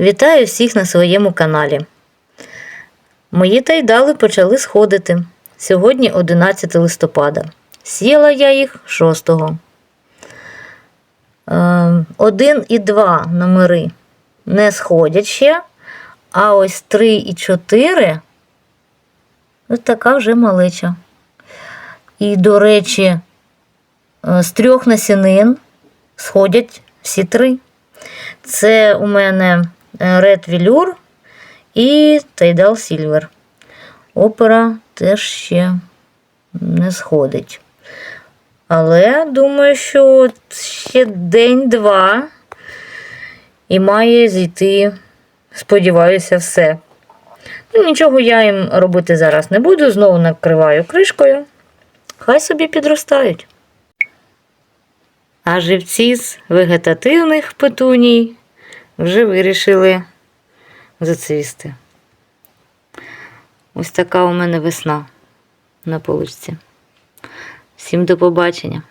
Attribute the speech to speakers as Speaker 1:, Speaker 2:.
Speaker 1: Вітаю всіх на своєму каналі. Мої тайдали почали сходити. Сьогодні 11 листопада. Сіяла я їх 6. Е, Один і два номери не сходять ще, а ось 3 і 4 ось така вже малеча. І, до речі, е, з трьох насінин сходять всі три. Це у мене Red Velour і Tidal Silver. Опера теж ще не сходить. Але думаю, що ще день-два і має зійти, сподіваюся, все. Ну, нічого я їм робити зараз не буду, знову накриваю кришкою. Хай собі підростають. А живці з вегетативних петуній вже вирішили зацвісти. Ось така у мене весна на поличці. Всім до побачення!